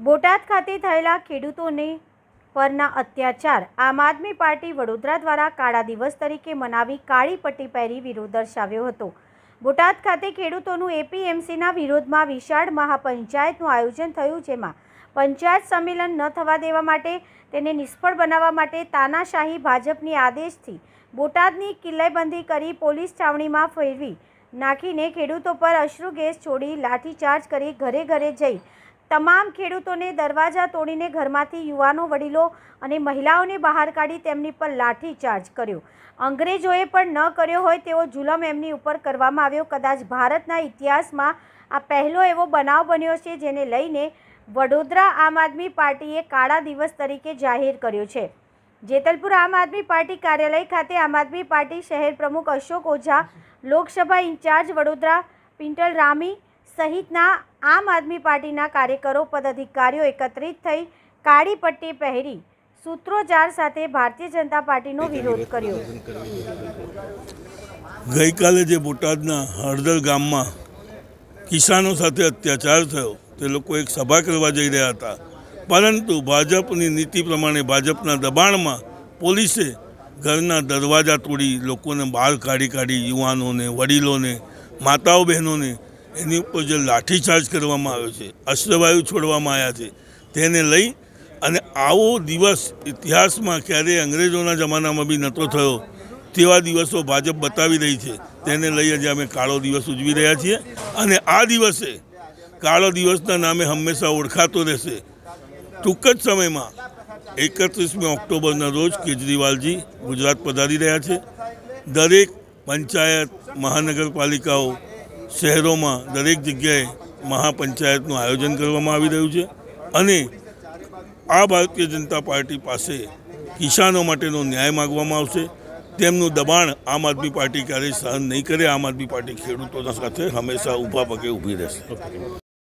બોટાદ ખાતે થયેલા ખેડૂતોને પરના અત્યાચાર આમ આદમી પાર્ટી વડોદરા દ્વારા કાળા દિવસ તરીકે મનાવી કાળી પટ્ટી પહેરી વિરોધ દર્શાવ્યો હતો. બોટાદ ખાતે ખેડૂતોનું એપીએમસીના વિરોધમાં વિશાળ મહાપંચાયતનું આયોજન થયું જેમાં પંચાયત સંમેલન ન થવા દેવા માટે, તેને નિષ્ફળ બનાવવા માટે તાનાશાહી ભાજપની આદેશથી બોટાદની કિલ્લેબંધી કરી પોલીસ છાવણીમાં ફેરવી નાખીને ખેડૂતો પર અશ્રુ ગેસ છોડી લાઠીચાર્જ કરી ઘરે ઘરે જઈ તમામ ખેડૂતોને દરવાજા તોડીને ઘરમાંથી યુવાનો, વડીલો અને મહિલાઓને બહાર કાઢી તેમની પર લાઠીચાર્જ કર્યો. અંગ્રેજોએ પણ ન કર્યો હોય તેવો જુલમ એમની ઉપર કરવામાં આવ્યો. કદાચ ભારતના ઇતિહાસમાં આ પહેલો એવો બનાવ બન્યો છે જેને લઈને વડોદરા આમ આદમી પાર્ટીએ કાળા દિવસ તરીકે જાહેર કર્યો છે. જેતલપુર આમ આદમી પાર્ટી કાર્યાલય ખાતે આમ આદમી પાર્ટી શહેર પ્રમુખ અશોક ઓઝા, લોકસભા ઇન્ચાર્જ વડોદરા પિન્ટલ રામી સહિતના આમ આદમી પાર્ટીના કાર્યકરો પદાધિકારીઓ એકત્રિત થઈ કાળી પટ્ટી પહેરી સૂત્રોચ્ચાર સાથે ભારતીય જનતા પાર્ટીનો વિરોધ કર્યો. ગઈકાલે જે બોટાદના હળદર ગામમાં કિસાનો સાથે અત્યાચાર થયો તે લોકો એક સભા કરવા જઈ રહ્યા હતા. પરંતુ ભાજપની નીતિ પ્રમાણે ભાજપના દબાણમાં પોલીસે ઘરના દરવાજા તોડી લોકોને બહાર કાઢી કાઢી યુવાનોને વડીલોને માતાઓ બહેનોને એની ઉપર જે લાઠીચાર્જ કરવામાં આવ્યો છે અશ્રવાયુ છોડવામાં આવ્યા છે, તેને લઈ અને આવો દિવસ ઇતિહાસમાં ક્યારેય અંગ્રેજોના જમાનામાં બી નહોતો થયો, તેવા દિવસો ભાજપ બતાવી રહી છે, તેને લઈ આજે અમે કાળો દિવસ ઉજવી રહ્યા છીએ અને આ દિવસે કાળો દિવસના નામે હંમેશા ઓળખાતો રહેશે. ટૂંક જ સમયમાં એકત્રીસમી ઓક્ટોબરના રોજ કેજરીવાલજી ગુજરાત પધારી રહ્યા છે. દરેક પંચાયત, મહાનગરપાલિકાઓ શહેરોમાં દરેક જગ્યાએ મહાપંચાયતનું આયોજન કરવામાં આવી રહ્યું છે અને આ ભારતીય જનતા પાર્ટી પાસે કિસાનો માટેનો ન્યાય માગવામાં આવશે. તેમનું દબાણ આમ આદમી પાર્ટી ક્યારેય સહન નહીં કરે. આમ આદમી પાર્ટી ખેડૂતોના સાથે હંમેશા ઊભા પગે ઊભી રહેશે.